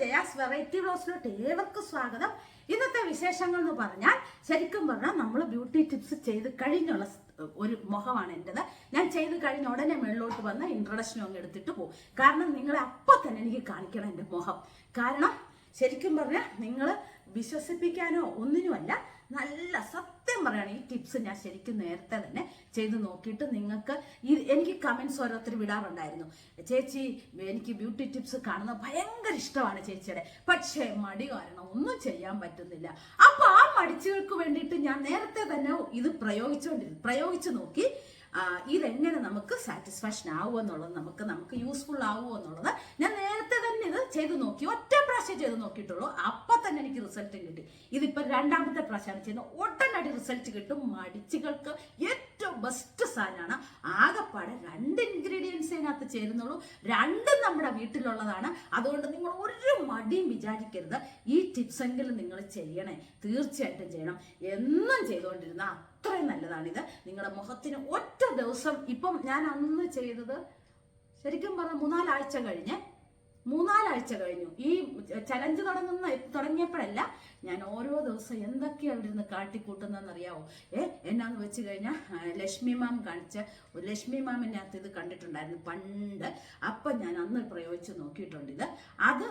Jaya's variety ബ്ലോസിലോട്ട് ഏവർക്കും സ്വാഗതം. ഇന്നത്തെ വിശേഷങ്ങൾ എന്ന് പറഞ്ഞാൽ ശരിക്കും പറഞ്ഞാൽ നമ്മൾ ബ്യൂട്ടി ടിപ്സ് ചെയ്ത് കഴിഞ്ഞുള്ള ഒരു മുഖമാണ് എന്റെത് ഞാൻ ചെയ്ത് കഴിഞ്ഞ ഉടനെ മുകളിലോട്ട് വന്ന് ഇൻട്രൊഡക്ഷനും അങ്ങ് എടുത്തിട്ട് പോകും. കാരണം നിങ്ങളെ അപ്പം തന്നെ എനിക്ക് കാണിക്കണം എന്റെ മുഖം. കാരണം ശരിക്കും പറഞ്ഞാൽ നിങ്ങൾ വിശ്വസിപ്പിക്കാനോ ഒന്നിനുമല്ല നല്ല സത്യം പറയുകയാണ് ഈ ടിപ്സ് ഞാൻ ശരിക്കും നേരത്തെ തന്നെ ചെയ്ത് നോക്കിയിട്ട് നിങ്ങൾക്ക് ഈ എനിക്ക് കമൻസ് ഓരോരുത്തർ വിടാറുണ്ടായിരുന്നു. ചേച്ചി എനിക്ക് ബ്യൂട്ടി ടിപ്സ് കാണുന്ന ഭയങ്കര ഇഷ്ടമാണ് ചേച്ചിയുടെ. പക്ഷേ മടി കാരണം ഒന്നും ചെയ്യാൻ പറ്റുന്നില്ല. അപ്പൊ ആ മടിച്ചുകൾക്ക് വേണ്ടിയിട്ട് ഞാൻ നേരത്തെ തന്നെ ഇത് പ്രയോഗിച്ചുകൊണ്ടിരുന്നു പ്രയോഗിച്ചു നോക്കി ഇതെങ്ങനെ നമുക്ക് സാറ്റിസ്ഫാക്ഷൻ ആവുമോ എന്നുള്ളത് നമുക്ക് നമുക്ക് യൂസ്ഫുൾ ആവുമോ എന്നുള്ളത് ഞാൻ ഇത് ചെയ്ത് നോക്കി ഒറ്റ പ്രാവശ്യം ചെയ്ത് നോക്കിയിട്ടുള്ളൂ. അപ്പൊ തന്നെ എനിക്ക് റിസൾട്ട് കിട്ടി. ഇതിപ്പോ രണ്ടാമത്തെ പ്രാവശ്യമാണ് ചെയ്യുന്നത്. ഉടനടി റിസൾട്ട് കിട്ടും. മടിച്ചുകൾക്ക് ഏറ്റവും ബെസ്റ്റ് സാധനമാണ്. ആകെപ്പാടെ രണ്ട് ഇൻഗ്രീഡിയൻസ് ഇതിനകത്ത് ചേരുന്നുള്ളൂ. രണ്ടും നമ്മുടെ വീട്ടിലുള്ളതാണ്. അതുകൊണ്ട് നിങ്ങൾ ഒരു മടിയും വിചാരിക്കരുത്. ഈ ടിപ്സ് എങ്കിലും നിങ്ങൾ ചെയ്യണേ. തീർച്ചയായിട്ടും ചെയ്യണം. എന്നും ചെയ്തുകൊണ്ടിരുന്ന അത്രയും നല്ലതാണിത്. നിങ്ങളുടെ മുഖത്തിന് ഒറ്റ ദിവസം ഇപ്പം ഞാൻ അന്ന് ചെയ്തത് ശരിക്കും പറഞ്ഞാൽ മൂന്നാലാഴ്ച കഴിഞ്ഞ് മൂന്നാലാഴ്ച കഴിഞ്ഞു. ഈ ചലഞ്ച് തുടങ്ങുന്ന തുടങ്ങിയപ്പോഴല്ല ഞാൻ ഓരോ ദിവസം എന്തൊക്കെയാണ് അവിടെ ഇരുന്ന് കാട്ടിക്കൂട്ടുന്നതെന്നറിയാവോ? ഏ എന്നാന്ന് വെച്ച് കഴിഞ്ഞാൽ ലക്ഷ്മി മാം കാണിച്ച ഒരു ലക്ഷ്മി മാമിനകത്ത് ഇത് കണ്ടിട്ടുണ്ടായിരുന്നു പണ്ട്. അപ്പം ഞാൻ അന്ന് പ്രയോഗിച്ച് നോക്കിയിട്ടുണ്ട് ഇത്. അത്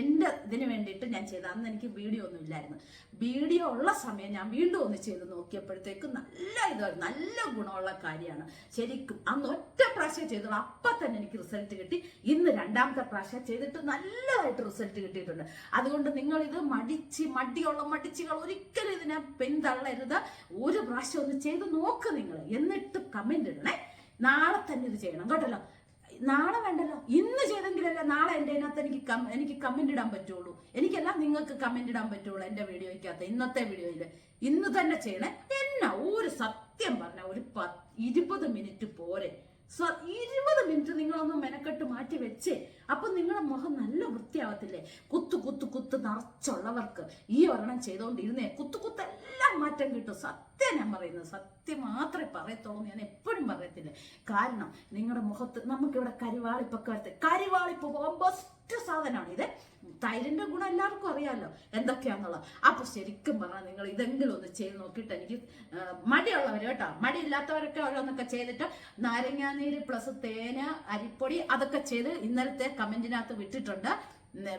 എന്റെ ഇതിന് വേണ്ടിയിട്ട് ഞാൻ ചെയ്ത അന്ന് എനിക്ക് വീഡിയോ ഒന്നും ഇല്ലായിരുന്നു. വീഡിയോ ഉള്ള സമയം ഞാൻ വീണ്ടും ഒന്ന് ചെയ്ത് നോക്കിയപ്പോഴത്തേക്കും നല്ല ഇത് നല്ല ഗുണമുള്ള കാര്യമാണ്. ശരിക്കും അന്ന് ഒറ്റ പ്രാവശ്യം ചെയ്തോളൂ അപ്പം തന്നെ എനിക്ക് റിസൾട്ട് കിട്ടി. ഇന്ന് രണ്ടാമത്തെ പ്രാവശ്യം ചെയ്തിട്ട് നല്ലതായിട്ട് റിസൾട്ട് കിട്ടിയിട്ടുണ്ട്. അതുകൊണ്ട് നിങ്ങൾ ഇത് മടിച്ച് മടിയുള്ള മടിച്ചുകൾ ഒരിക്കലും ഇതിനെ പിന്തള്ളരുത്. ഒരു പ്രാവശ്യം ഒന്ന് ചെയ്ത് നോക്ക് നിങ്ങൾ. എന്നിട്ട് കമന്റ് ഇടണേ. നാളെ തന്നെ ഇത് ചെയ്യണം കേട്ടല്ലോ. നാളെ വേണ്ടല്ലോ. ഇന്ന് ചെയ്തെങ്കിലല്ലേ നാളെ എന്റെ അതിനകത്ത് എനിക്ക് എനിക്ക് കമന്റ് ഇടാൻ പറ്റുള്ളൂ. എനിക്കല്ല നിങ്ങൾക്ക് കമന്റ് ഇടാൻ പറ്റുള്ളൂ എന്റെ വീഡിയോയ്ക്കകത്ത് ഇന്നത്തെ വീഡിയോയിൽ ഇന്ന് തന്നെ ചെയ്യണേ. എന്നാ ഒരു സത്യം പറഞ്ഞ ഒരു പത്ത് ഇരുപത് മിനിറ്റ് പോരെ സ്വ ഇരുപത് മിനിറ്റ് നിങ്ങളൊന്ന് മെനക്കെട്ട് മാറ്റി വെച്ചേ. അപ്പൊ നിങ്ങളുടെ മുഖം നല്ല വൃത്തിയാവത്തില്ലേ? കുത്തു കുത്തു കുത്ത് നിറച്ചുള്ളവർക്ക് ഈ ഒരെണ്ണം ചെയ്തുകൊണ്ടിരുന്നേ കുത്തു കുത്തെല്ലാം മാറ്റം കിട്ടും. സത്യം ഞാൻ പറയുന്നത് സത്യം മാത്രമേ പറയത്തുള്ളൂ ഞാൻ എപ്പോഴും പറയത്തില്ല. കാരണം നിങ്ങളുടെ മുഖത്ത് നമുക്കിവിടെ കരിവാളിപ്പൊക്കെ വരത്തെ കരിവാളിപ്പ് പോകാൻ ബെസ്റ്റ് സാധനമാണ് ഇത് തൈരിന്റെ ഗുണം എല്ലാവർക്കും അറിയാമല്ലോ എന്തൊക്കെയാന്നുള്ളത്. അപ്പൊ ശരിക്കും പറഞ്ഞാൽ നിങ്ങൾ ഇതെങ്കിലും ഒന്ന് ചെയ്ത് നോക്കിയിട്ട് എനിക്ക് മടിയുള്ളവർ കേട്ടോ മടിയില്ലാത്തവരൊക്കെ ഓരോന്നൊക്കെ ചെയ്തിട്ട് നാരങ്ങാനീര് പ്ലസ് തേന് അരിപ്പൊടി അതൊക്കെ ചെയ്ത് ഇന്നലത്തെ കമന്റിനകത്ത് വിട്ടിട്ടുണ്ട്.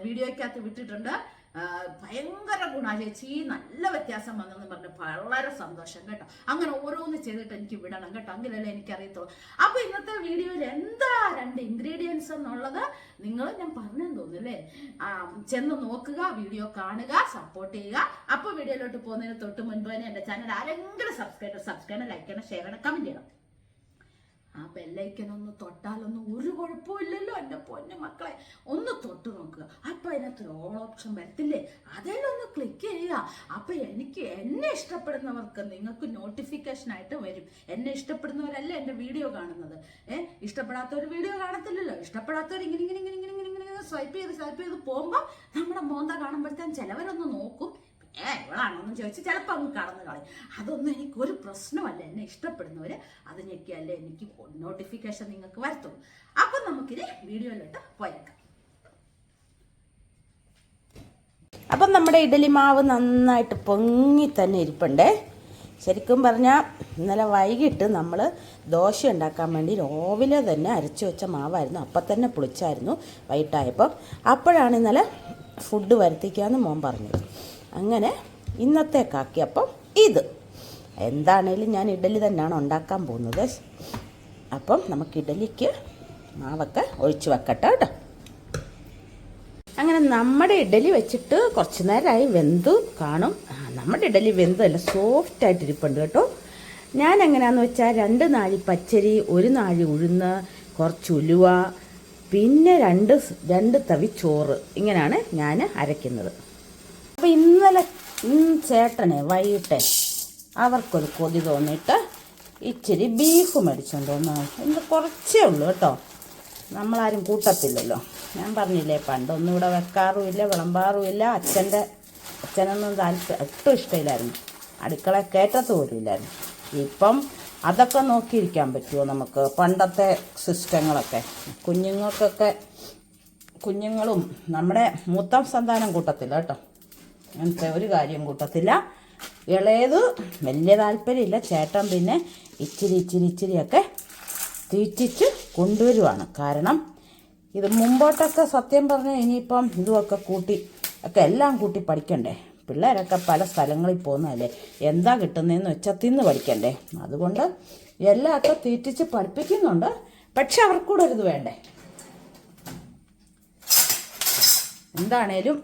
വീഡിയോയ്ക്കകത്ത് വിട്ടിട്ടുണ്ട്. ഭയങ്കര ഗുണ. ചേച്ചി നല്ല വ്യത്യാസം വന്നെന്ന് പറഞ്ഞ് വളരെ സന്തോഷം കേട്ടോ. അങ്ങനെ ഓരോന്ന് ചെയ്തിട്ട് എനിക്ക് വിടണം കേട്ടോ. അങ്ങനെയല്ലേ എനിക്ക് അറിയത്തുള്ളൂ അപ്പൊ ഇന്നത്തെ വീഡിയോയിൽ എന്താ രണ്ട് ഇൻഗ്രീഡിയൻസ് എന്നുള്ളത് നിങ്ങൾ ഞാൻ പറഞ്ഞെന്ന് തോന്നുന്നു അല്ലേ? ആ, ചെന്ന് നോക്കുക വീഡിയോ കാണുക സപ്പോർട്ട് ചെയ്യുക. അപ്പൊ വീഡിയോയിലോട്ട് പോകുന്നതിന് തൊട്ട് മുൻപ് തന്നെ എന്റെ ചാനൽ ആരെങ്കിലും സബ്സ്ക്രൈബ് സബ്സ്ക്രൈബ് ലൈക്ക് ചെയ്യണം ഷെയർ ചെയ്യണം കമന്റ് ചെയ്യണം. ആ ബെല്ലൈക്കനൊന്ന് തൊട്ടാലൊന്നും ഒരു കുഴപ്പമില്ലല്ലോ എന്റെ പൊന്നു മക്കളെ. ഒന്ന് തൊട്ട് നോക്കുക. അപ്പൊ അതിനകത്ത് ഓൾ ഓപ്ഷൻ വരത്തില്ലേ? അതിലൊന്ന് ക്ലിക്ക് ചെയ്യുക. അപ്പൊ എനിക്ക് എന്നെ ഇഷ്ടപ്പെടുന്നവർക്ക് നിങ്ങൾക്ക് നോട്ടിഫിക്കേഷൻ ആയിട്ട് വരും. എന്നെ ഇഷ്ടപ്പെടുന്നവരല്ല എന്റെ വീഡിയോ കാണുന്നത്? ഏഹ് ഇഷ്ടപ്പെടാത്തവർ വീഡിയോ കാണത്തില്ലല്ലോ. ഇഷ്ടപ്പെടാത്തവർ ഇങ്ങനെ ഇങ്ങനെ ഇങ്ങനെ ഇങ്ങനെ ഇങ്ങനെ സ്വൈപ്പ് ചെയ്ത് സ്വൈപ്പ് ചെയ്ത് പോകുമ്പോൾ നമ്മുടെ മോന്ത കാണുമ്പോഴത്തേക്കും ചിലവരൊന്ന് നോക്കും. ഏ ഇവളാണോന്നും ചോദിച്ച് ചിലപ്പോൾ അങ്ങ് കടന്നു കളയും. അതൊന്നും എനിക്ക് ഒരു പ്രശ്നമല്ല. എന്നെ ഇഷ്ടപ്പെടുന്നവർ അത് ഞെക്കിയല്ലേ എനിക്ക് നോട്ടിഫിക്കേഷൻ നിങ്ങൾക്ക് വരത്തുള്ളൂ. അപ്പം നമുക്കിത് വീഡിയോയിലോട്ട് പോയേക്കാം. അപ്പം നമ്മുടെ ഇഡലി മാവ് നന്നായിട്ട് പൊങ്ങി തന്നെ ഇരിപ്പുണ്ടേ. ശരിക്കും പറഞ്ഞാൽ ഇന്നലെ വൈകിട്ട് നമ്മൾ ദോശ ഉണ്ടാക്കാൻ വേണ്ടി രാവിലെ തന്നെ അരച്ചു വെച്ച മാവായിരുന്നു. അപ്പം തന്നെ പുളിച്ചായിരുന്നു വൈകിട്ടായപ്പം. അപ്പോഴാണ് ഇന്നലെ ഫുഡ് വരുത്തിക്കാമെന്ന് മോൻ പറഞ്ഞത്. അങ്ങനെ ഇന്നത്തേക്കാക്കിയപ്പം ഇത്. എന്താണേലും ഞാൻ ഇഡലി തന്നെയാണ് ഉണ്ടാക്കാൻ പോകുന്നത്. അപ്പം നമുക്ക് ഇഡലിക്ക് മാവൊക്കെ ഒഴിച്ച് വെക്കട്ടെ കേട്ടോ. അങ്ങനെ നമ്മുടെ ഇഡലി വെച്ചിട്ട് കുറച്ച് നേരമായി വെന്തു കാണും. നമ്മുടെ ഇഡലി വെന്തല്ല സോഫ്റ്റ് ആയിട്ട് ഇരിപ്പുണ്ട് കേട്ടോ. ഞാൻ എങ്ങനെയാന്ന് വെച്ചാൽ രണ്ട് നാഴി പച്ചരി ഒരു നാഴി ഉഴുന്ന് കുറച്ച് ഉലുവ പിന്നെ രണ്ട് രണ്ട് തവി ചോറ് ഇങ്ങനെയാണ് ഞാൻ അരയ്ക്കുന്നത്. അപ്പോൾ ഇന്നലെ ചേട്ടനെ വൈകിട്ട് അവർക്കൊരു കൊതി തോന്നിയിട്ട് ഇച്ചിരി ബീഫ് മേടിച്ചോണ്ട് വന്നു. ഇന്ന് കുറച്ചേ ഉള്ളൂ കേട്ടോ. നമ്മളാരും കൂട്ടത്തില്ലല്ലോ. ഞാൻ പറഞ്ഞില്ലേ പണ്ടൊന്നും ഇവിടെ വെക്കാറുമില്ല വിളമ്പാറുമില്ല. അച്ഛന്റെ അച്ഛനൊന്നും താല്പര്യം ഒട്ടും ഇഷ്ടമില്ലായിരുന്നു. അടുക്കള കയറ്റത്ത് പോലും ഇല്ലായിരുന്നു. ഇപ്പം അതൊക്കെ നോക്കിയിരിക്കാൻ പറ്റുമോ നമുക്ക്? പണ്ടത്തെ സിസ്റ്റങ്ങളൊക്കെ. കുഞ്ഞുങ്ങൾക്കൊക്കെ കുഞ്ഞുങ്ങളും നമ്മുടെ മൂത്തം സന്താനം കൂട്ടത്തില്ല കേട്ടോ. അങ്ങനത്തെ ഒരു കാര്യം കൂട്ടത്തില്ല. ഇളയത് വലിയ താല്പര്യമില്ല. ചേട്ടൻ പിന്നെ ഇച്ചിരി ഇച്ചിരി ഇച്ചിരിയൊക്കെ തീറ്റിച്ച് കൊണ്ടുവരുവാണ്. കാരണം ഇത് മുമ്പോട്ടൊക്കെ സത്യം പറഞ്ഞാൽ ഇനിയിപ്പം ഇതുമൊക്കെ കൂട്ടി ഒക്കെ എല്ലാം കൂട്ടി പഠിക്കണ്ടേ? പിള്ളേരൊക്കെ പല സ്ഥലങ്ങളിൽ പോകുന്നതല്ലേ? എന്താ കിട്ടുന്നതെന്ന് വെച്ചാൽ തിന്ന് പഠിക്കണ്ടേ? അതുകൊണ്ട് എല്ലാമൊക്കെ തീറ്റിച്ച് പഠിപ്പിക്കുന്നുണ്ട്. പക്ഷെ അവർക്കൂടെ ഒരു ഇത് വേണ്ടേ? എന്താണേലും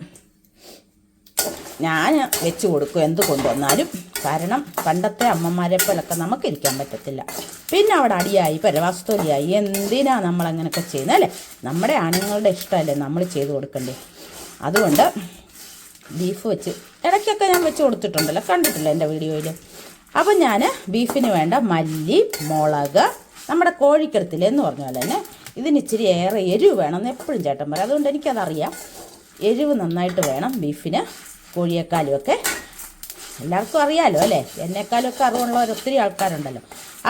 ഞാൻ വെച്ച് കൊടുക്കും എന്ത് കൊണ്ടുവന്നാലും. കാരണം പണ്ടത്തെ അമ്മമാരെ പോലൊക്കെ നമുക്ക് ഇരിക്കാൻ പറ്റത്തില്ല. പിന്നെ അവിടെ അടിയായി പരവാസ്തോലിയായി എന്തിനാ നമ്മൾ അങ്ങനെയൊക്കെ ചെയ്യുന്നത് അല്ലേ? നമ്മുടെ ആണുങ്ങളുടെ ഇഷ്ടമല്ലേ നമ്മൾ ചെയ്ത് കൊടുക്കണ്ടേ? അതുകൊണ്ട് ബീഫ് വെച്ച് ഇടയ്ക്കൊക്കെ ഞാൻ വെച്ച് കൊടുത്തിട്ടുണ്ടല്ലോ. കണ്ടിട്ടില്ല എന്റെ വീഡിയോയിൽ? അപ്പം ഞാൻ ബീഫിന് വേണ്ട മല്ലി മുളക് നമ്മുടെ കോഴിക്കെടുത്തില്ലേ എന്ന് പറഞ്ഞ പോലെ തന്നെ ഇതിന് ഇച്ചിരി ഏറെ എരിവ് വേണമെന്ന് എപ്പോഴും ചേട്ടൻ പറയും അതുകൊണ്ട് എനിക്കതറിയാം. എരിവ് നന്നായിട്ട് വേണം ബീഫിന് കോഴിയേക്കാളും ഒക്കെ എല്ലാവർക്കും അറിയാലോ അല്ലേ? എന്നെക്കാളും ഒക്കെ അറിവുള്ളവർ ഒത്തിരി ആൾക്കാരുണ്ടല്ലോ.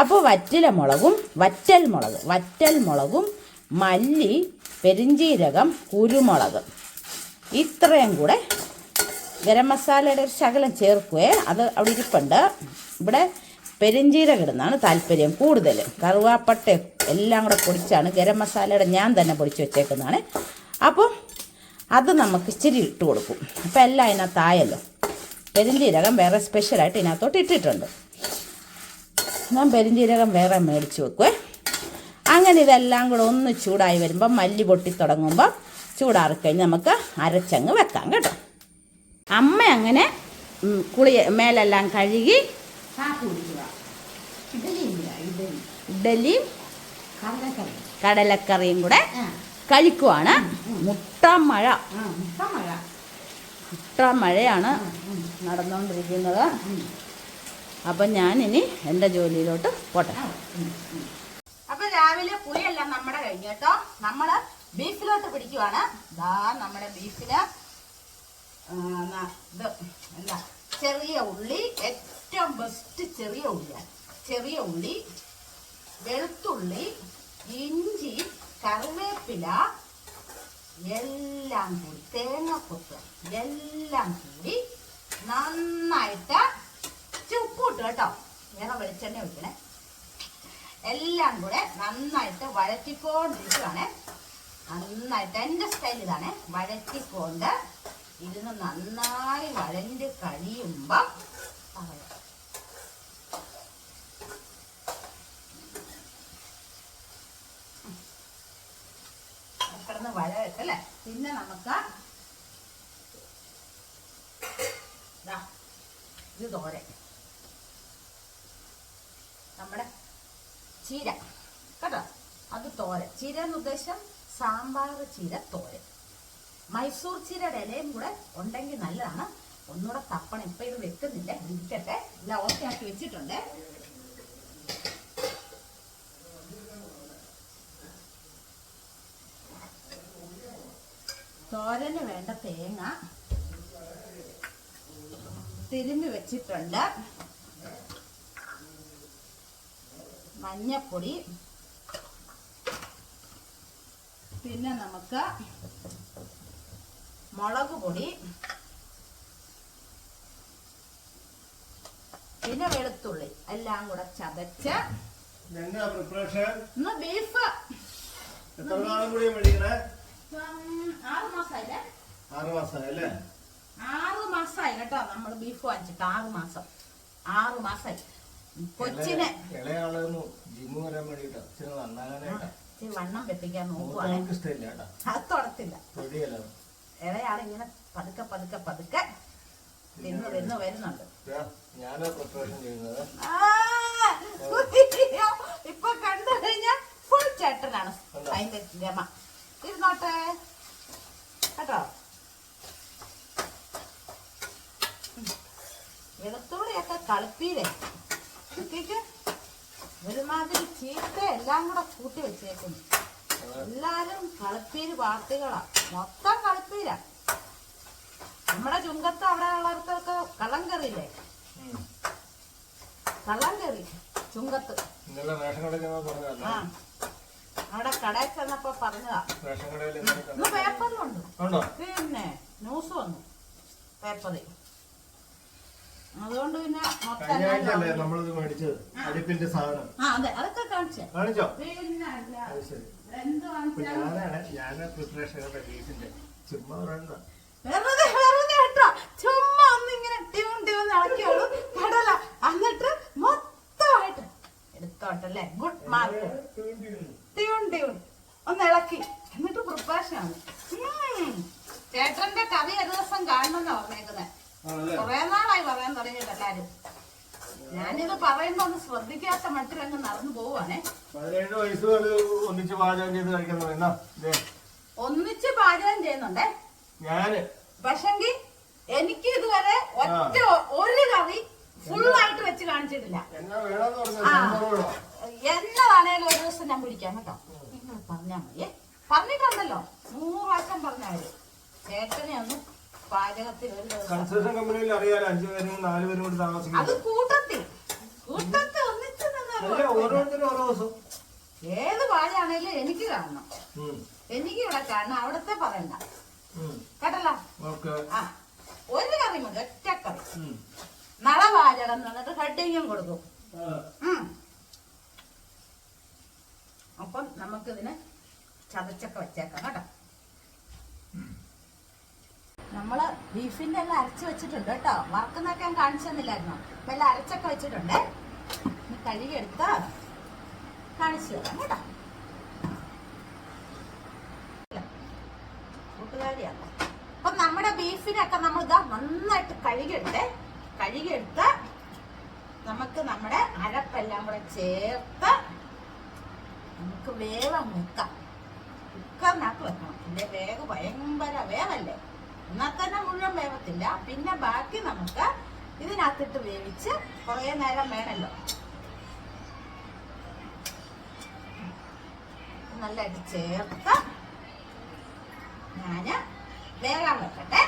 അപ്പോൾ വറ്റില മുളകും വറ്റൽ മുളക് വറ്റൽ മുളകും മല്ലി പെരിഞ്ചീരകം കുരുമുളക്. ഇത്രയും കൂടെ ഗരം മസാലയുടെ ഒരു ശകലം ചേർക്കുകയെ അത് അവിടെ ഇരിപ്പുണ്ട്. ഇവിടെ പെരിഞ്ചീരകം ഇടുന്നതാണ് താല്പര്യം കൂടുതൽ. കറുവാപ്പട്ട എല്ലാം കൂടെ പൊടിച്ചാണ് ഗരം മസാലയുടെ ഞാൻ തന്നെ പൊടിച്ച് വെച്ചേക്കുന്നതാണ്. അപ്പോൾ അത് നമുക്ക് ഇച്ചിരി ഇട്ട് കൊടുക്കും. അപ്പോൾ എല്ലാം അതിനകത്തായല്ലോ പെരിഞ്ചീരകം വേറെ സ്പെഷ്യലായിട്ട് ഇതിനകത്തോട്ട് ഇട്ടിട്ടുണ്ട്. ഞാൻ പെരിഞ്ചീരകം വേറെ മേടിച്ച് വെക്കുവേ. അങ്ങനെ ഇതെല്ലാം കൂടെ ഒന്ന് ചൂടായി വരുമ്പോൾ മല്ലി പൊട്ടി തുടങ്ങുമ്പോൾ ചൂടാറിക്കഴിഞ്ഞ് നമുക്ക് അരച്ചങ്ങ് വെക്കാം കേട്ടോ. അമ്മ അങ്ങനെ കുളി മേലെല്ലാം കഴുകി ഇഡലിയും കടലക്കറി. കടലക്കറിയും കൂടെ കഴിക്കുവാണ് മുട്ടമഴ. മുട്ടമഴ. മുട്ടമഴയാണ് മുട്ട മഴ മുട്ട മഴയാണ് നടന്നുകൊണ്ടിരിക്കുന്നത് അപ്പം ഞാനിനി എന്റെ ജോലിയിലോട്ട് പോട്ടെ. അപ്പൊ രാവിലെ പുളിയെല്ലാം നമ്മുടെ കഴിഞ്ഞു കേട്ടോ. നമ്മൾ ബീഫിലോട്ട് പിടിക്കുവാണ്. ദാ നമ്മുടെ ബീഫിൽ ന- ഇത് എന്താ ചെറിയ ഉള്ളി ഏറ്റവും ബെസ്റ്റ് ചെറിയ ഉള്ളിയാണ് ചെറിയ ഉള്ളി വെളുത്തുള്ളി ഇഞ്ചി കറിവേപ്പില എല്ലാം കൂടി തേങ്ങാക്കൊത്ത് എല്ലാം കൂടി നന്നായിട്ട് ചുപ്പൂട്ട് കേട്ടോ. വേറെ വെളിച്ചെണ്ണ ഒഴിക്കണേ. എല്ലാം കൂടെ നന്നായിട്ട് വഴറ്റിക്കൊണ്ടിരിക്കുകയാണ് നന്നായിട്ട് എന്റെ സ്റ്റൈൽ ഇതാണ്. വഴറ്റിക്കൊണ്ട് ഇരുന്ന് നന്നായി വഴഞ്ഞ് കഴിയുമ്പോൾ കിടന്ന് അല്ലേ? പിന്നെ നമുക്ക് ഇത് തോരൻ. നമ്മുടെ ചീര. കേട്ടോ? അത് തോരൻ. ചീര എന്ന് ഉദ്ദേശം സാമ്പാർ ചീര തോരൻ. മൈസൂർ ചീരയുടെ ഇലയും കൂടെ ഉണ്ടെങ്കിൽ നല്ലതാണ്. ഒന്നുകൂടെ തപ്പണം. ഇപ്പൊ ഇത് വെക്കുന്നില്ല. ഇരിക്കട്ടെ. എല്ലാം ഓക്കെ ആക്കി വെച്ചിട്ടുണ്ട്. തോരന് വേണ്ട തേങ്ങ തിരുമ്മി വെച്ചിട്ടുണ്ട്. മഞ്ഞപ്പൊടി. പിന്നെ നമുക്ക് മുളക് പൊടി. പിന്നെ വെളുത്തുള്ളി എല്ലാം കൂടെ ചതച്ച്. ബീഫ് എത്ര നാളും കൂടി മേടിക്കണേ ആറ് മാസമായില്ലേ ആറ് ആറ് മാസമായി കേട്ടോ നമ്മൾ ബീഫ് വാങ്ങിച്ചിട്ട് ആറ് മാസം. ആറ് മാസമായി കൊച്ചിനെ. വണ്ണം വെപ്പിക്കാൻ നോക്കുവാണ്. അത് തുടത്തില്ല. പതുക്കെ പതുക്കെ പതുക്കെ തിന്ന് തിന്ന് വരുന്നുണ്ട്. ഇപ്പൊ കണ്ടു കഴിഞ്ഞാൽ ഫുൾ ചേട്ടനാണ്? അതിന്റെ ഗമ ഇരുന്നോട്ടെ. കേട്ടോ. വെളുത്തുള്ളിയൊക്കെ കളിപ്പീരെ കുട്ടിക്ക് ഒരുമാതിരി ചീത്ത എല്ലാം കൂടെ കൂട്ടി വെച്ചേക്കുന്നു. എല്ലാരും കളിപ്പീര് പാർട്ടികളാ മൊത്തം കളിപ്പീര നമ്മുടെ ചുങ്കത്ത് അവിടെ ഉള്ളവർക്കൊക്കെ കള്ളം കറിയില്ലേ. കള്ളം കറി ചുങ്കത്ത്. ആ. അവിടെ കടയിൽ ചെന്നപ്പോ പറഞ്ഞതാ. റേഷൻ കടയിൽ ഇന്ന് പേപ്പറിലുണ്ട്. ഉണ്ടോ? പിന്നെ ന്യൂസ് വന്നു പേപ്പറിൽ. അതുകൊണ്ട് പിന്നെ മൊത്തം കഴിഞ്ഞ എല്ലാം നമ്മളിത് മേടിച്ചത്? സാധനം. ആ അതെ. അതൊക്കെ കാണിച്ചേ. കാണിച്ചോ? പിന്നെ അല്ല അത് ശരി. എന്ത് അപ്പൊ കാണിച്ചാലും ഞാനാണ് ഞാൻ പ്രിപ്പറേഷൻ വീട്ടിന്റെ ചുമ്മാ പറയണ്ട വെറുതെ വെറുതെ കേട്ടോ. ചുമ്മാ ഒന്നിങ്ങനെ ട്യൂൺ ട്യൂൺ ഇളക്കിയോളൂ കടല എന്നിട്ട് മൊത്തമായിട്ട് എടുത്തോട്ടല്ലേ ഗുഡ് മാർക്ക് ട്യൂൺ ട്യൂൺ ഒന്ന് ഇളക്കി. എന്നിട്ട് ഉം. ചേട്ടന്റെ കറി ഒരു ദിവസം കാണണമെന്നാ പറഞ്ഞേക്കുന്നത് കുറെ നാളായി പറയാൻ തുടങ്ങിയിട്ട് എല്ലാരും. ഞാനിത് പറയുമ്പോ ഒന്ന് ശ്രദ്ധിക്കാത്ത മട്ടിലങ്ങ് നടന്നു പോവാണേ പതിനേഴ് വയസ്സ് കൊണ്ട് ഒന്നിച്ച് പാചകം ചെയ്ത് കഴിക്കുന്നത് ദേ, ഒന്നിച്ച് പാചകം ചെയ്യുന്നുണ്ടേ? ഞാൻ. പക്ഷെങ്കിൽ എനിക്ക് ഇതുവരെ ഒറ്റ ഒരു കറി ഫുൾ ആയിട്ട് വെച്ച് കാണിച്ചിട്ടില്ല. ആ. എന്നതാണേലും ഒരു ദിവസം ഞാൻ പിടിക്കാം കേട്ടോ. നിങ്ങൾ പറഞ്ഞാൽ മതിയെ പറഞ്ഞിട്ടുണ്ടല്ലോ. നൂറ് പ്രാവശ്യം പറഞ്ഞവര് ചേട്ടനെ ഒന്ന് പാചകത്തിൽ ഒരു ദിവസം. കൺസ്ട്രക്ഷൻ കമ്പനിയിൽ അറിയാലോ അഞ്ചു പേരും നാല് പേരും കൂടി അത് കൂട്ടത്തിൽ. കൂട്ടത്തിൽ ഒന്നിച്ച് നിന്നാൽ അല്ല കുഴപ്പമില്ല. ഓരോരുത്തരും ഓരോ ദിവസം. ഏത് പാചകമാണേലും എനിക്ക് കാണണം. ഉം, എനിക്ക് ഇവിടെ കാണണം അവിടത്തെ പറയണ്ട. ഉം. കേട്ടല്ലോ? ഓക്കെ. ആ. ഒരു കറി മതി ഒറ്റ കറി ഉം. നളപാചകം എന്നിട്ട് ഹെഡിങ്ങും കൊടുക്കും. ആ, ഉം. അപ്പം നമുക്കിതിന് ചതച്ചൊക്കെ വെച്ചേക്കാം കേട്ടോ. നമ്മൾ ബീഫിന്റെ എല്ലാം അരച്ച് വെച്ചിട്ടുണ്ട് കേട്ടോ. വറക്കുന്നൊക്കെ ഞാൻ കാണിച്ചു തന്നില്ലായിരുന്നു? എല്ലാം അരച്ചൊക്കെ വെച്ചിട്ടുണ്ട്. കഴുകിയെടുത്ത് കാണിച്ചു തരാം കേട്ടോ. അപ്പൊ നമ്മുടെ ബീഫിനൊക്കെ നമ്മൾ ഇതാ നന്നായിട്ട് കഴുകിയെടുത്ത്. കഴുകിയെടുത്ത് നമുക്ക് നമ്മുടെ അരപ്പെല്ലാം കൂടെ ചേർത്ത് നമുക്ക് വേഗം വെക്കാം കുക്കറിനകത്ത് വെക്കണം. പിന്നെ വേഗ ഭയങ്കര വേവല്ലേ? എന്നാൽ തന്നെ മുഴുവൻ വേവത്തില്ല. പിന്നെ ബാക്കി നമുക്ക് ഇതിനകത്തിട്ട് വേവിച്ച് കുറേ നേരം വേണമല്ലോ. നല്ലതായിട്ട് ചേർത്ത് ഞാൻ വേഗം വെക്കട്ടെ.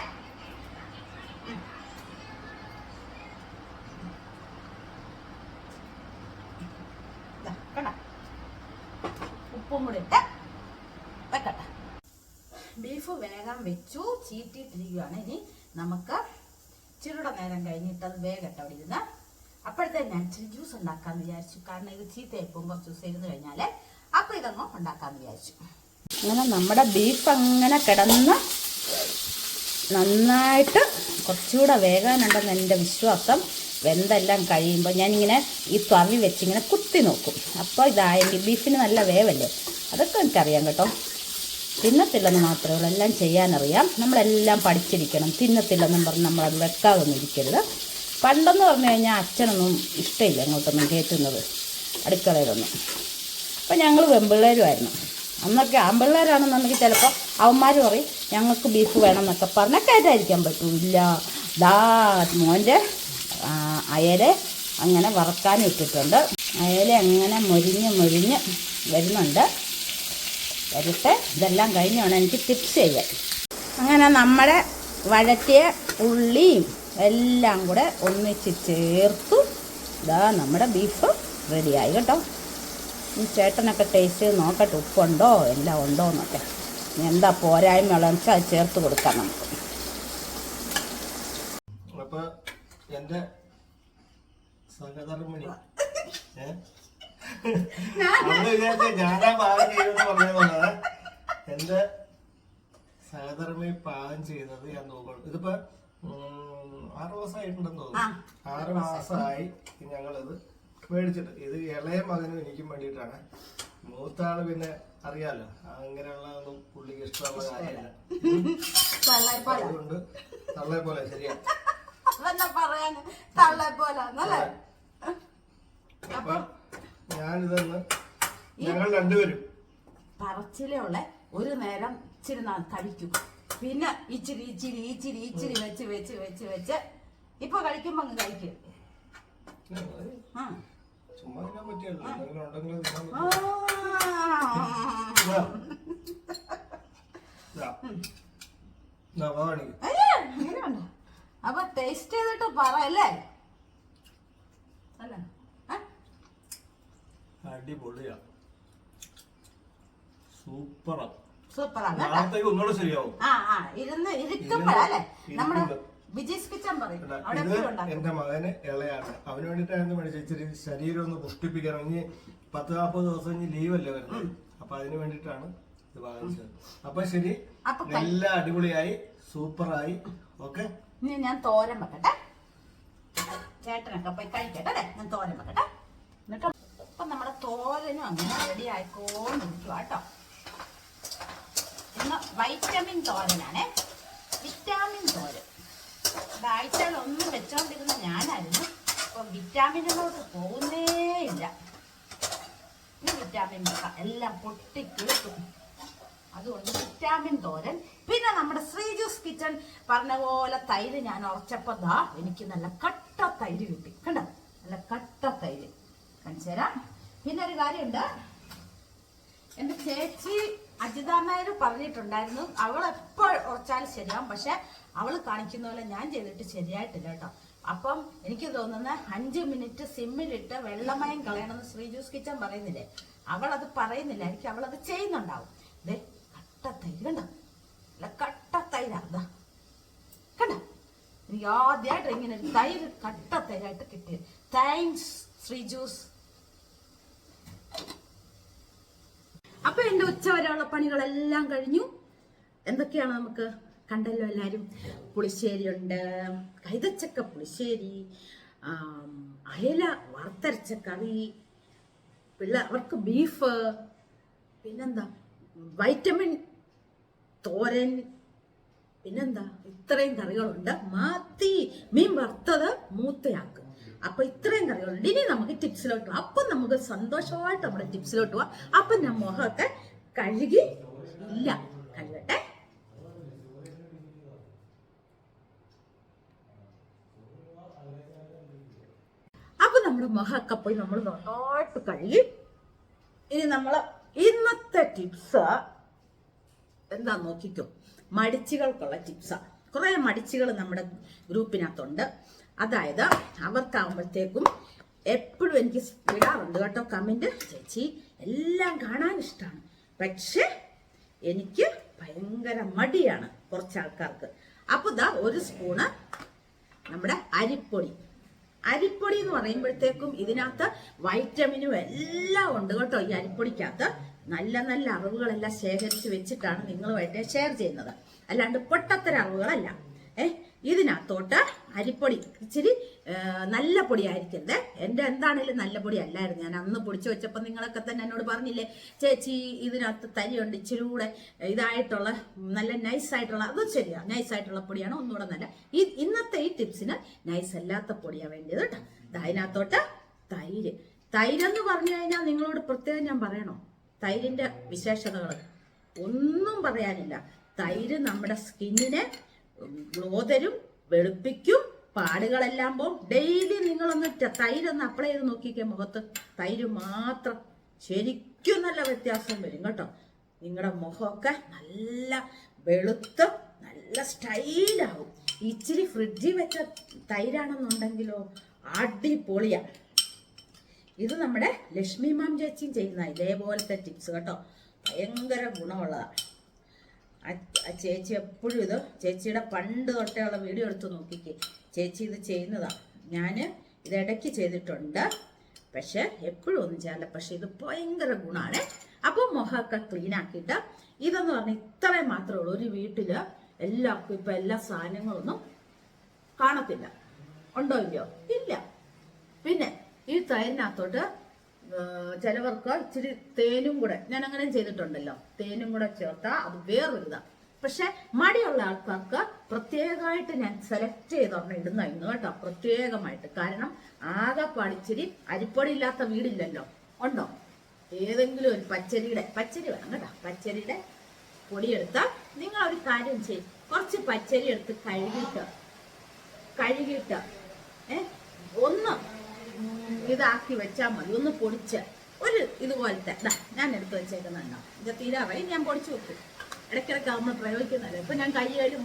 വെച്ചു ചീറ്റിയിട്ടിരിക്കുകയാണ് ഇനി നമുക്ക് ചിരുട നേരം കഴിഞ്ഞിട്ട് അത് വേഗട്ടെ അവിടെ ഇരുന്ന്. അപ്പോഴത്തെ ഞാൻ ഇച്ചിരി ജ്യൂസ് ഉണ്ടാക്കാന്ന് വിചാരിച്ചു. കാരണം ഇത് ചീത്തയപ്പം കുറച്ച് ദിവസം ഇരുന്ന് കഴിഞ്ഞാൽ. അപ്പൊ ഇതങ്ങ് ഉണ്ടാക്കാന്ന് വിചാരിച്ചു. അങ്ങനെ നമ്മുടെ ബീഫ് അങ്ങനെ കിടന്ന് നന്നായിട്ട് കുറച്ചുകൂടെ വേകാനുണ്ടെന്ന് എന്റെ വിശ്വാസം. വെന്തെല്ലാം കഴിയുമ്പോൾ ഞാനിങ്ങനെ ഈ തവി വെച്ചിങ്ങനെ കുത്തി നോക്കും. അപ്പോൾ ഇതായെങ്കിൽ ബീഫിന് നല്ല വേവല്ലേ? അതൊക്കെ എനിക്കറിയാം കേട്ടോ. തിന്നത്തില്ലെന്ന് മാത്രമേ ഉള്ളൂ. എല്ലാം ചെയ്യാനറിയാം. നമ്മളെല്ലാം പഠിച്ചിരിക്കണം. തിന്നത്തില്ലെന്നും പറഞ്ഞ് നമ്മളത് വെക്കാതൊന്നും ഇരിക്കരുത് പണ്ടെന്ന് പറഞ്ഞു കഴിഞ്ഞാൽ അച്ഛനൊന്നും ഇഷ്ടമില്ല അങ്ങോട്ടൊന്നും കയറ്റുന്നത്. അടുക്കളയിലൊന്നും. അപ്പം ഞങ്ങൾ വെമ്പിള്ളേരുമായിരുന്നു അന്നൊക്കെ ആമ്പിള്ളേരാണെന്നുണ്ടെങ്കിൽ ചിലപ്പോൾ അവന്മാർ പറയും ഞങ്ങൾക്ക് ബീഫ് വേണം എന്നൊക്കെ പറഞ്ഞാൽ കയറ്റായിരിക്കാൻ പറ്റൂല്ല ദാ മോന്റെ അയലെ അങ്ങനെ വറക്കാൻ ഇട്ടിട്ടുണ്ട്. അയല അങ്ങനെ മൊരിഞ്ഞ് മൊരിഞ്ഞ് വരുന്നുണ്ട്. വരട്ടെ. ഇതെല്ലാം കഴിഞ്ഞ് വേണം എനിക്ക് ടിപ്സ് ചെയ്യാൻ. അങ്ങനെ നമ്മുടെ വഴറ്റിയ ഉള്ളിയും എല്ലാം കൂടെ ഒന്നിച്ച് ചേർത്തു. ഇതാ നമ്മുടെ ബീഫ് റെഡിയായി കേട്ടോ. ഈ ചേട്ടനൊക്കെ ടേസ്റ്റ് ചെയ്ത് നോക്കട്ടെ ഉപ്പുണ്ടോ എല്ലാം ഉണ്ടോ എന്നൊക്കെ. എന്താ എന്താ പോരായ്മയുള്ളതെന്ന് വെച്ചാൽ അത് ചേർത്ത് കൊടുക്കാം നമുക്ക്. അപ്പോൾ എന്റെ സഹധർമ്മിണി ഏ? നമ്മൾ വിചാരിച്ച ഞാനാ പാകം ചെയ്തെന്ന് പറഞ്ഞത് എന്റെ സഹധർമ്മി പാകം ചെയ്തത് ഞാൻ നോക്കണം. ഇതിപ്പോ ആറ് മാസമായിട്ടുണ്ടെന്ന് തോന്നുന്നു. ആറ് മാസമായി ഞങ്ങളിത് മേടിച്ചിട്ട്. ഇത് ഇളയ മകനും എനിക്കും വേണ്ടിയിട്ടാണ്. മൂത്താൾ പിന്നെ അറിയാലോ അങ്ങനെയുള്ള ഒന്നും പുള്ളിക്ക് ഇഷ്ടമുള്ള കാര്യമില്ല. അതുകൊണ്ട് തള്ളെ പോലെ ശരിയാ പറയാൻ തള്ളേപ്പോലെ പോലെ അപ്പൊ ഞാനിതൊന്ന് ഞങ്ങൾ രണ്ടുപേരും പറച്ചിലുള്ള ഒരു നേരം ഇച്ചിരി കഴിക്കും. പിന്നെ ഇച്ചിരി ഇച്ചിരി ഇച്ചിരി ഇച്ചിരി വെച്ച് വെച്ച് വെച്ച് വെച്ച് ഇപ്പൊ കഴിക്കുമ്പോ അങ്ങ് കഴിക്കും. അപ്പൊ ടേസ്റ്റ് ചെയ്തിട്ട് പറയല്ലേ എന്തെങ്കിലും അടിപൊളിയാ. സൂപ്പറാ. സൂപ്പറാണ് നാളത്തേക്ക് ഒന്നുകൂടെ ശരിയാവും. ആ ആ ഇരുന്ന് ഇരിക്കുമ്പോഴല്ലേ നമ്മുടെ. വിജയ്സ് കിച്ചൻ പറയും. ഇത് എന്റെ മകന് ഇളയാണ്. അവന് വേണ്ടിയിട്ടായിരുന്നു മേടിച്ചത്. ഇച്ചിരി ശരീരം ഒന്ന് പുഷ്ടിപ്പിക്കണം. ഇനി പത്ത് നാൽപ്പത് ദിവസം ഇനി ലീവല്ലേ വരുന്നത്? അപ്പൊ അതിന് വേണ്ടിട്ടാണ് ഇത് വാങ്ങിച്ചത്. അപ്പൊ ശരി നല്ല എല്ലാം അടിപൊളിയായി സൂപ്പറായി. ഓക്കെ? ഇനി ഞാൻ തോരൻ വെക്കട്ടെ. ചേട്ടനൊക്കെ പോയി കഴിക്കട്ടെ ഞാൻ തോരൻ വെക്കട്ടെ. എന്നിട്ട് ഇപ്പൊ നമ്മുടെ തോരനും അങ്ങനെ റെഡി ആയിക്കോണ്ടിരിക്കുക കേട്ടോ. ഇന്ന് വൈറ്റമിൻ തോരനാണ്. വിറ്റാമിൻ തോരൻ. ഒന്നും വെച്ചോണ്ടിരുന്ന ഞാനായിരുന്നു. അപ്പൊ വിറ്റാമിനിനോട് പോകുന്നേ ഇല്ല. ഈ വിറ്റാമിൻ എല്ലാം പൊട്ടി കിളുക്കും അതുകൊണ്ട് വിറ്റാമിൻ തോരൻ. പിന്നെ നമ്മുടെ ശ്രീജൂസ് കിച്ചൺ പറഞ്ഞ പോലെ തൈര് ഞാൻ ഉറച്ചപ്പോ ദാ എനിക്ക് നല്ല കട്ട തൈര് കിട്ടി. കണ്ടോ? നല്ല കട്ട തൈര്. കാണിച്ചു തരാം. പിന്നെ ഒരു കാര്യമുണ്ട്. എന്റെ ചേച്ചി അജിത പറഞ്ഞിട്ടുണ്ടായിരുന്നു അവൾ എപ്പോൾ ഉറച്ചാലും ശരിയാവും പക്ഷെ അവൾ കാണിക്കുന്ന പോലെ ഞാൻ ചെയ്തിട്ട് ശരിയായിട്ടില്ല കേട്ടോ. അപ്പം എനിക്ക് തോന്നുന്നത് അഞ്ച് മിനിറ്റ് സിമ്മിലിട്ട് വെള്ളമയം കളയണമെന്ന് ശ്രീജൂസ് കിച്ചൻ പറയുന്നില്ലേ? അവൾ അത് പറയുന്നില്ല എനിക്ക് അവൾ അത് ചെയ്യുന്നുണ്ടാവും. ദേ കട്ട തൈര് കണ്ടോ? അല്ല കട്ട തൈര കണ്ട? എനിക്ക് ആദ്യമായിട്ട് ഇങ്ങനെ തൈര് കട്ട തൈരായിട്ട് കിട്ടിയത്. താങ്ക്സ് ശ്രീജൂസ്. അപ്പൊ എന്റെ ഉച്ച വരെയുള്ള പണികളെല്ലാം കഴിഞ്ഞു. എന്തൊക്കെയാണ് നമുക്ക് കണ്ടല്ലോ എല്ലാരും? പുളിശ്ശേരി ഉണ്ട് കൈതച്ചക്ക പുളിശ്ശേരി അയല വറുത്തരച്ച കറി പിള്ള അവർക്ക് ബീഫ് പിന്നെന്താ? വൈറ്റമിൻ തോരൻ പിന്നെന്താ? ഇത്രയും കറികളുണ്ട്. മാത്തി മീൻ വറുത്തത് മൂത്തയാക്കും. അപ്പൊ ഇത്രയും കറികളുണ്ട് ഇനി നമുക്ക് ടിപ്സിലോട്ട് പോവാം. അപ്പൊ നമുക്ക് സന്തോഷമായിട്ട് നമ്മുടെ ടിപ്സിലോട്ട് പോവാം. അപ്പൊ ഞാൻ മുഖമൊക്കെ കഴുകി ഇല്ല. കഴുകട്ടെ. അപ്പൊ നമ്മുടെ മുഖമൊക്കെ പോയി നമ്മൾ നന്നായിട്ട് കഴുകി. ഇനി നമ്മൾ ഇന്നത്തെ ടിപ്സ് എന്താ നോക്കിക്കോ? മടിച്ചുകൾക്കുള്ള ടിപ്സാ കുറെ മടിച്ചുകൾ നമ്മുടെ ഗ്രൂപ്പിനകത്തുണ്ട് അതായത് അവർക്കാവുമ്പോഴത്തേക്കും എപ്പോഴും എനിക്ക് വിടാറുണ്ട് കേട്ടോ കമന്റ് ചേച്ചി എല്ലാം കാണാൻ ഇഷ്ടമാണ് പക്ഷേ എനിക്ക് ഭയങ്കര മടിയാണ് കുറച്ച് ആൾക്കാർക്ക്. അപ്പോൾ ഇതാ ഒരു സ്പൂണ് നമ്മുടെ അരിപ്പൊടി. അരിപ്പൊടി എന്ന് പറയുമ്പോഴത്തേക്കും ഇതിനകത്ത് വൈറ്റമിനും എല്ലാം ഉണ്ട് കേട്ടോ ഈ അരിപ്പൊടിക്കകത്ത്. നല്ല നല്ല അറിവുകളെല്ലാം ശേഖരിച്ച് വെച്ചിട്ടാണ് നിങ്ങളുമായിട്ട് ഷെയർ ചെയ്യുന്നത്. അല്ലാണ്ട് പൊട്ടത്തര അറിവുകളല്ല ഇതിനകത്തോട്ട് അരിപ്പൊടി ഇച്ചിരി നല്ല നല്ല പൊടിയായിരിക്കരുത്. എന്റെ എന്താണേലും നല്ല പൊടി അല്ലായിരുന്നു ഞാൻ അന്ന് പൊടിച്ചു വെച്ചപ്പോൾ നിങ്ങളൊക്കെ തന്നെ എന്നോട് പറഞ്ഞില്ലേ ചേച്ചി ഇതിനകത്ത് തരിയുണ്ട് ഇച്ചിരി കൂടെ ഇതായിട്ടുള്ള നല്ല നൈസ് ആയിട്ടുള്ള അതും ശരിയാ നൈസ് ആയിട്ടുള്ള പൊടിയാണ് ഒന്നുകൂടെ നല്ല. ഈ ഇന്നത്തെ ഈ ടിപ്സിന് നൈസ് അല്ലാത്ത പൊടിയാണ് വേണ്ടത് കേട്ടോ അതിനകത്തോട്ട് തൈര്. തൈരെന്ന് പറഞ്ഞു കഴിഞ്ഞാൽ നിങ്ങളോട് പ്രത്യേകം ഞാൻ പറയണോ? തൈരിന്റെ വിശേഷതകൾ ഒന്നും പറയാനില്ല. തൈര് നമ്മുടെ സ്കിന്നിനെ ഗ്ലോ തരും വെളുപ്പിക്കും പാടുകളെല്ലാം പോകും ഡെയിലി നിങ്ങളൊന്ന് തൈരൊന്ന് അപ്ലൈ ചെയ്ത് നോക്കിക്കേ മുഖത്ത്. തൈര് മാത്രം. ശരിക്കും നല്ല വ്യത്യാസം വരും കേട്ടോ. നിങ്ങളുടെ മുഖമൊക്കെ നല്ല വെളുത്ത് നല്ല സ്റ്റൈലാവും. ഇച്ചിരി ഫ്രിഡ്ജിൽ വെച്ച തൈരാണെന്നുണ്ടെങ്കിലോ അടിപൊളിയാ. ഇത് നമ്മുടെ ലക്ഷ്മി മാം ചേച്ചിയും ചെയ്യുന്ന ഇതേപോലത്തെ ടിപ്സ് കേട്ടോ. ഭയങ്കര ഗുണമുള്ളതാണ് ആ ചേച്ചി എപ്പോഴും ഇത് ചേച്ചിയുടെ പണ്ട് തൊട്ടേയുള്ള വീഡിയോ എടുത്ത് നോക്കിക്ക്. ചേച്ചി ഇത് ചെയ്യുന്നതാണ് ഞാൻ ഇത് ഇടയ്ക്ക് ചെയ്തിട്ടുണ്ട്. പക്ഷെ എപ്പോഴും ഒന്നും ചെയ്യാറില്ല. പക്ഷെ ഇത് ഭയങ്കര ഗുണമാണ് അപ്പോൾ മുഖമൊക്കെ ക്ലീൻ ആക്കിയിട്ട് ഇതെന്ന് പറഞ്ഞാൽ ഇത്രയും മാത്രമേ ഉള്ളൂ. ഒരു വീട്ടിൽ എല്ലാവർക്കും ഇപ്പം എല്ലാ സാധനങ്ങളൊന്നും കാണത്തില്ല. ഉണ്ടോ ഇല്ലയോ? ഇല്ല. പിന്നെ ഈ തൈരിനകത്തോട്ട് ചിലവർക്ക് ഇച്ചിരി തേനും കൂടെ ഞാൻ അങ്ങനെ ചെയ്തിട്ടുണ്ടല്ലോ. തേനും കൂടെ ചേർത്താൽ അത് വേറൊരിതാ. പക്ഷെ മടിയുള്ള ആൾക്കാർക്ക് പ്രത്യേകമായിട്ട് ഞാൻ സെലക്ട് ചെയ്തൊരെണ്ണം ഇടുന്നായിരുന്നു കേട്ടോ. പ്രത്യേകമായിട്ട്. കാരണം ആകെ പാളിച്ചിരി അരിപ്പൊടി ഇല്ലാത്ത വീടില്ലല്ലോ. ഉണ്ടോ? ഏതെങ്കിലും ഒരു പച്ചരിയുടെ പച്ചരി വേണം കേട്ടോ. പച്ചരിയുടെ പൊടിയെടുത്താൽ നിങ്ങൾ ഒരു കാര്യം ചെയ്യും. കുറച്ച് പച്ചരി എടുത്ത് കഴുകിയിട്ട് കഴുകിയിട്ട് ഏ ഒന്ന് ഇതാക്കി വെച്ചാൽ മതി. ഒന്ന് പൊടിച്ച്. ഒരു ഇതുപോലത്തെ. ഞാൻ എടുത്ത് വെച്ചേക്കുന്നുണ്ടോ ഇത് തീരാറായി. ഞാൻ പൊടിച്ചു വെക്കും. ഇടയ്ക്കിടയ്ക്ക് അമ്മ പ്രയോഗിക്കുന്നില്ല ഇപ്പൊ ഞാൻ കയ്യിലും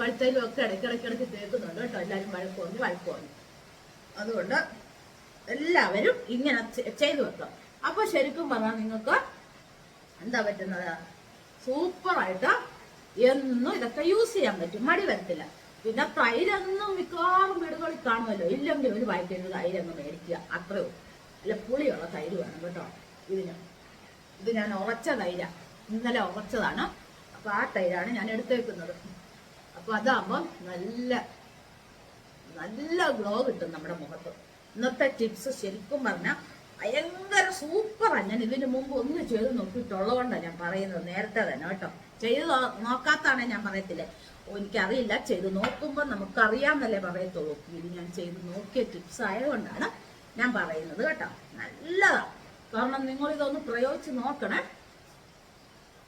കഴുത്തയിലും ഒക്കെ ഇടയ്ക്കിടയ്ക്കിടയ്ക്ക് തേക്കുന്നുണ്ട് കേട്ടോ. എല്ലാവരും വഴക്ക് വന്നു അതുകൊണ്ട് എല്ലാവരും ഇങ്ങനെ ചെയ്തു വെക്കാം. അപ്പൊ ശരിക്കും പറഞ്ഞാൽ നിങ്ങൾക്ക് എന്താ പറ്റുന്നത്? സൂപ്പറായിട്ട് എന്നും ഇതൊക്കെ യൂസ് ചെയ്യാൻ പറ്റും. മടി വരത്തില്ല. പിന്നെ തൈരൊന്നും മിക്കവാറും വീടുകളിൽ കാണുമല്ലോ. ഇല്ലെങ്കിൽ ഒരു പാക്കറ്റ് തൈര് മേടിക്കുക. അത്രയോ അല്ല പുളിയുള്ള തൈര് വേണം കേട്ടോ. ഇതിന്. ഇത് ഞാൻ ഉറച്ച തൈര. ഇന്നലെ ഉറച്ചതാണ്. അപ്പൊ ആ തൈരാണ് ഞാൻ എടുത്തേക്കുന്നത്. അപ്പൊ അതാകുമ്പോ നല്ല നല്ല ഗ്ലോ കിട്ടും നമ്മുടെ മുഖത്ത്. ഇന്നത്തെ ടിപ്സ് ശരിക്കും പറഞ്ഞാൽ ഭയങ്കര സൂപ്പറാണ് ഞാൻ ഇതിന് മുമ്പ് ഒന്ന് ചെയ്ത് നോക്കിയിട്ടുള്ളതുകൊണ്ടാണ് ഞാൻ പറയുന്നത്. നേരത്തെ തന്നെ കേട്ടോ. ചെയ്ത് നോക്കാത്താണ് ഞാൻ പറയത്തില്ലേ. എനിക്കറിയില്ല. ചെയ്ത് നോക്കുമ്പോൾ നമുക്കറിയാമെന്നല്ലേ പറയത്തുള്ളൂ. ഇത് ഞാൻ ചെയ്ത് നോക്കിയ ടിപ്സ് ആയതുകൊണ്ടാണ് ഞാൻ പറയുന്നത് കേട്ടോ. നല്ലതാണ് കാരണം നിങ്ങൾ ഇതൊന്ന് പ്രയോഗിച്ച് നോക്കണേ.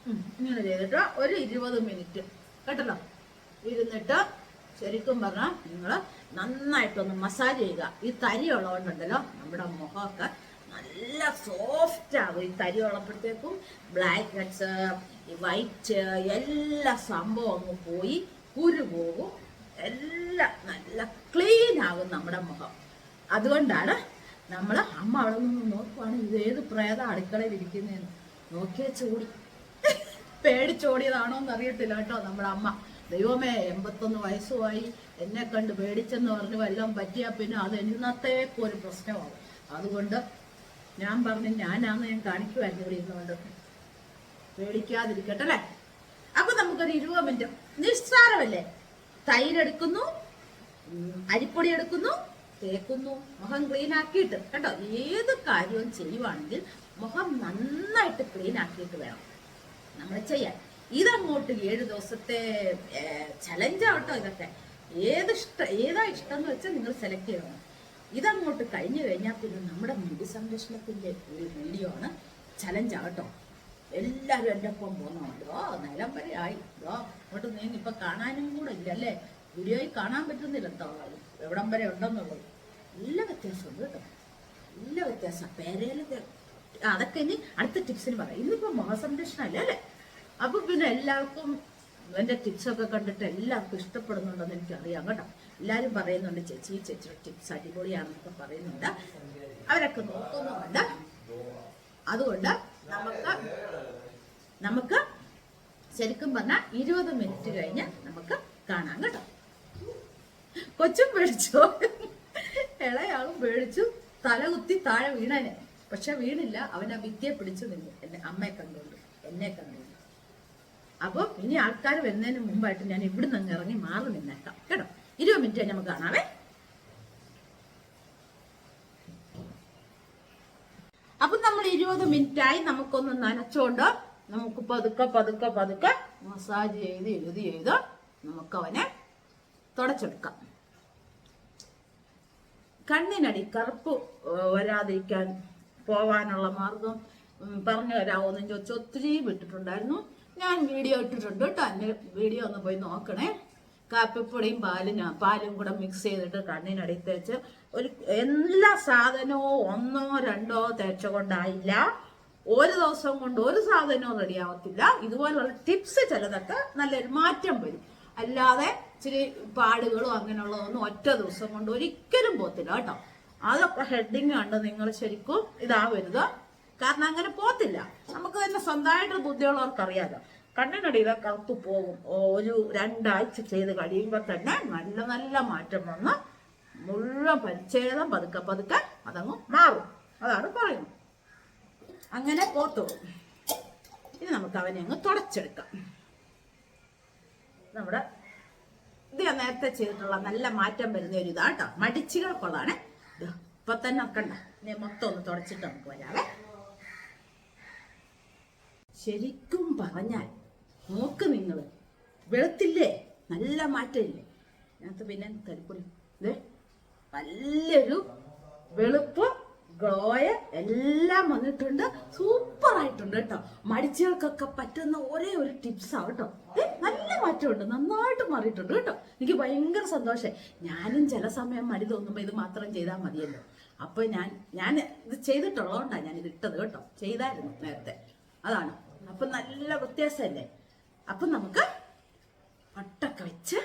ഇങ്ങനെ ചെയ്തിട്ട് ഒരു ഇരുപത് മിനിറ്റ് കേട്ടല്ലോ? ഇരുന്നിട്ട് ശരിക്കും പറഞ്ഞാൽ നിങ്ങൾ നന്നായിട്ടൊന്ന് മസാജ് ചെയ്യുക. ഈ തരി ഉള്ളതുകൊണ്ടുണ്ടല്ലോ നമ്മുടെ മുഖമൊക്കെ നല്ല സോഫ്റ്റ് ആകും ഈ തരി ഉള്ളപ്പോഴത്തേക്കും ബ്ലാക്ക് ഹെഡ്സ് വൈറ്റ് എല്ലാ സംഭവം അങ്ങ് പോയി കുരു പോകും. എല്ലാം നല്ല ക്ലീൻ ആകും നമ്മുടെ മുഖം. അതുകൊണ്ടാണ് നമ്മൾ അമ്മ അവിടെ നിന്ന് നോക്കുവാണ് ഇത് ഏത് പ്രേതം അടുക്കളയിൽ ഇരിക്കുന്നതെന്ന് നോക്കിയ ചൂടി. പേടിച്ചോടിയതാണോ എന്ന് അറിയത്തില്ല കേട്ടോ നമ്മുടെ അമ്മ. ദൈവമേ എൺപത്തൊന്ന് വയസ്സുമായി എന്നെ കണ്ട് പേടിച്ചെന്ന് പറഞ്ഞ് വല്ലതും പറ്റിയാൽ പിന്നെ അത് എന്നത്തേക്കും ഒരു പ്രശ്നമാവും. അതുകൊണ്ട് ഞാൻ പറഞ്ഞു ഞാനാന്ന് ഞാൻ കാണിക്കുമായിരുന്നു ഇവിടെ ഇരുന്നുകൊണ്ട്. പേടിക്കാതിരിക്കട്ടെ അല്ലേ? അപ്പൊ നമുക്കൊരു ഇരുപത് മിനിറ്റ്. നിസ്സാരമല്ലേ? തൈരെടുക്കുന്നു അരിപ്പൊടി എടുക്കുന്നു തേക്കുന്നു മുഖം ക്ലീൻ ആക്കിയിട്ട്. കേട്ടോ ഏത് കാര്യവും ചെയ്യുവാണെങ്കിൽ മുഖം നന്നായിട്ട് ക്ലീൻ ആക്കിയിട്ട് വേണം. നമ്മൾ ചെയ്യാൻ. ഇതങ്ങോട്ട് ഏഴ് ദിവസത്തെ ചലഞ്ച് ആവട്ടോ ഇതൊക്കെ. ഏത് ഇഷ്ടം ഏതാ ഇഷ്ടം എന്ന് വെച്ചാൽ നിങ്ങൾ സെലക്ട് ചെയ്യണം ഇതങ്ങോട്ട് കഴിഞ്ഞു കഴിഞ്ഞാൽ പിന്നെ നമ്മുടെ മുടി സംരക്ഷണത്തിന്റെ ഒരു വീഡിയോ ആണ് ചലഞ്ച് ആകട്ടോ എല്ലാവരും എന്റെ ഒപ്പം പോകുന്നുണ്ടോ നിലം വരെ ആയി. ഓ അങ്ങോട്ട് നീങ്ങി. ഇപ്പൊ കാണാനും കൂടെ ഇല്ല അല്ലേ? വീഡിയോയിൽ കാണാൻ പറ്റുന്നില്ല എവിടം വരെ ഉണ്ടെന്നുള്ളത്. നല്ല വ്യത്യാസമുണ്ട് കേട്ടോ. നല്ല വ്യത്യാസം. പേരയിലൊക്കെ അതൊക്കെ ഇനി അടുത്ത ടിപ്സിന് പറയാം. ഇന്നിപ്പോ മഹാസംരക്ഷണം അല്ലേ? അല്ലേ അപ്പൊ പിന്നെ എല്ലാവർക്കും എന്റെ ടിപ്സൊക്കെ കണ്ടിട്ട് എല്ലാവർക്കും ഇഷ്ടപ്പെടുന്നുണ്ടെന്ന് എനിക്ക് അറിയാം കേട്ടോ. എല്ലാരും പറയുന്നുണ്ട് ചേച്ചി ചേച്ചിയുടെ ടിപ്സ് അടിപൊളിയാണെന്നൊക്കെ പറയുന്നുണ്ട്. അവരൊക്കെ നോക്കുന്നുമുണ്ട് അതുകൊണ്ട് നമുക്ക് നമുക്ക് ശരിക്കും പറഞ്ഞാൽ ഇരുപത് മിനിറ്റ് കഴിഞ്ഞ് നമുക്ക് കാണാം കേട്ടോ. കൊച്ചും പേടിച്ചു? ഇളയാളും പേടിച്ചു തല കുത്തി താഴെ വീണനെ. പക്ഷെ വീണില്ല. അവൻ ആ വിദ്യയെ പിടിച്ചു നിന്നു. എന്നെ അമ്മയെ കണ്ടുകൊണ്ട് എന്നെ കണ്ടുകൊണ്ട്. അപ്പൊ ഇനി ആൾക്കാർ വരുന്നതിന് മുമ്പായിട്ട് ഞാൻ ഇവിടുന്ന് അങ്ങ് ഇറങ്ങി മാറി നിന്നേക്കാം. കേട്ടോ? ഇരുപത് മിനിറ്റ് നമുക്ക് കാണാവേ. അപ്പൊ നമ്മൾ ഇരുപത് മിനിറ്റ് ആയി നമുക്കൊന്ന് നനച്ചോണ്ട് നമുക്ക് പതുക്കെ പതുക്കെ പതുക്കെ മസാജ് ചെയ്ത് എഴുതി ചെയ്ത് നമുക്ക് അവനെ തുടച്ചെടുക്കാം. കണ്ണിനടി കറുപ്പ് വരാതിരിക്കാൻ പോവാനുള്ള മാർഗം പറഞ്ഞു തരാമോന്ന് ചോദിച്ചു. ഒത്തിരി വിട്ടിട്ടുണ്ടായിരുന്നു. ഞാൻ വീഡിയോ ഇട്ടിട്ടുണ്ട് കേട്ടോ. എന്റെ വീഡിയോ ഒന്ന് പോയി നോക്കണേ. കാപ്പിപ്പൊടിയും പാലും പാലും കൂടെ മിക്സ് ചെയ്തിട്ട് കണ്ണിനടി തേച്ച് ഒരു എല്ലാ സാധനവും ഒന്നോ രണ്ടോ തേച്ച കൊണ്ടായില്ല ഒരു ദിവസം കൊണ്ട് ഒരു സാധനവും റെഡിയാവത്തില്ല ഇതുപോലുള്ള ടിപ്സ് ചിലതൊക്കെ നല്ലൊരു മാറ്റം വരും. അല്ലാതെ ഇച്ചിരി പാടുകളും അങ്ങനെയുള്ളതൊന്നും ഒറ്റ ദിവസം കൊണ്ട് ഒരിക്കലും പോത്തില്ല കേട്ടോ. അതൊക്കെ ഹെഡിങ് കണ്ട് നിങ്ങൾ ശരിക്കും ഇതാവരുത്. കാരണം അങ്ങനെ പോത്തില്ല നമുക്ക് തന്നെ സ്വന്തമായിട്ട് ബുദ്ധിയുള്ളവർക്കറിയാലോ. കണ്ണിനടിയിലെ കറുത്ത് പോകും. ഒരു രണ്ടാഴ്ച ചെയ്ത് കഴിയുമ്പോൾ തന്നെ നല്ല നല്ല മാറ്റം വന്ന് മുഴുവൻ പരിച്ഛേദം പതുക്കെ പതുക്കെ അതങ്ങ് മാറും. അതാണ് പറയുന്നത്. അങ്ങനെ പോത്തോളും ഇനി നമുക്ക് അവനെ അങ്ങ് തുടച്ചെടുക്കാം. നമ്മുടെ ഇത് നേരത്തെ ചെയ്തിട്ടുള്ള നല്ല മാറ്റം വരുന്ന ഒരു ഇതാട്ടോ. മടിച്ചുകൾക്കുള്ളതാണേ ഇപ്പൊ തന്നെ നോക്കണ്ട ഞാൻ മൊത്തം ഒന്ന് തുടച്ചിട്ട് നമുക്ക് വരാവേ. ശരിക്കും പറഞ്ഞാൽ നോക്ക് നിങ്ങൾ വെളുത്തില്ലേ നല്ല മാറ്റമില്ലേ? അതിനകത്ത് പിന്നെ കരിപ്പൊടി ഇതേ നല്ലൊരു വെളുപ്പ് ഗ്ലോയ എല്ലാം വന്നിട്ടുണ്ട്. സൂപ്പർ ആയിട്ടുണ്ട് കേട്ടോ. മടിച്ചുകൾക്കൊക്കെ പറ്റുന്ന ഒരേ ഒരു ടിപ്സാണ് കേട്ടോ. ഏ മാറ്റമുണ്ട് നന്നായിട്ട് മാറിയിട്ടുണ്ട് കേട്ടോ. എനിക്ക് ഭയങ്കര സന്തോഷമായി ഞാനും ചില സമയം മടി തോന്നുമ്പോൾ ഇത് മാത്രം ചെയ്താൽ മതിയല്ലോ. അപ്പോൾ ഞാൻ ഞാൻ ഇത് ചെയ്തിട്ടുള്ളതുകൊണ്ടാണ് ഞാൻ ഇത് ഇട്ടത് കേട്ടോ. ചെയ്തായിരുന്നു നേരത്തെ. അതാണ്. അപ്പൊ നല്ല വ്യത്യാസമല്ലേ? അപ്പൊ നമുക്ക് പട്ടൊക്കെ വെച്ച്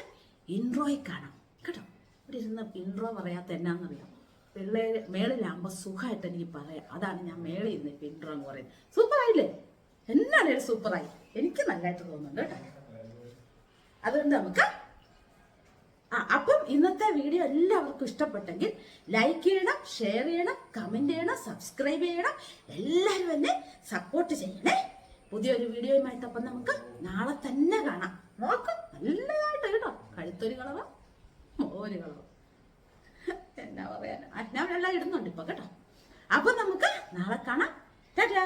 ഇൻട്രോയിൽ കാണാം കേട്ടോ. ഇവിടെ ഇരുന്ന് ഇൻട്രോ പറയാത്ത എന്നാന്നറിയാം പിള്ളേർ മേളിലാകുമ്പോൾ സുഖമായിട്ട് എനിക്ക് പറയാം. അതാണ് ഞാൻ മേളിൽ ഇരുന്ന് ഇപ്പം ഇൻട്രോ എന്ന് പറയുന്നത്. സൂപ്പറായില്ലേ? എന്നാണേലും സൂപ്പറായി. എനിക്ക് നല്ലതായിട്ട് തോന്നുന്നുണ്ട് കേട്ടോ. അതുകൊണ്ട് നമുക്ക് ആ അപ്പം ഇന്നത്തെ വീഡിയോ എല്ലാവർക്കും ഇഷ്ടപ്പെട്ടെങ്കിൽ ലൈക്ക് ചെയ്യണം ഷെയർ ചെയ്യണം കമന്റ് ചെയ്യണം സബ്സ്ക്രൈബ് ചെയ്യണം. എല്ലാവരും എന്നെ സപ്പോർട്ട് ചെയ്യണേ. പുതിയൊരു വീഡിയോയുമായിട്ട് അപ്പം നമുക്ക് നാളെ തന്നെ കാണാം. നോക്കാം നല്ലതായിട്ട് കേട്ടോ. കഴുത്തൊരു കളവ മോര് കളവ. എന്നാ പറയാൻ എല്ലാം ഇടുന്നുണ്ട് ഇപ്പൊ കേട്ടോ. അപ്പൊ നമുക്ക് നാളെ കാണാം. ടാറ്റാ!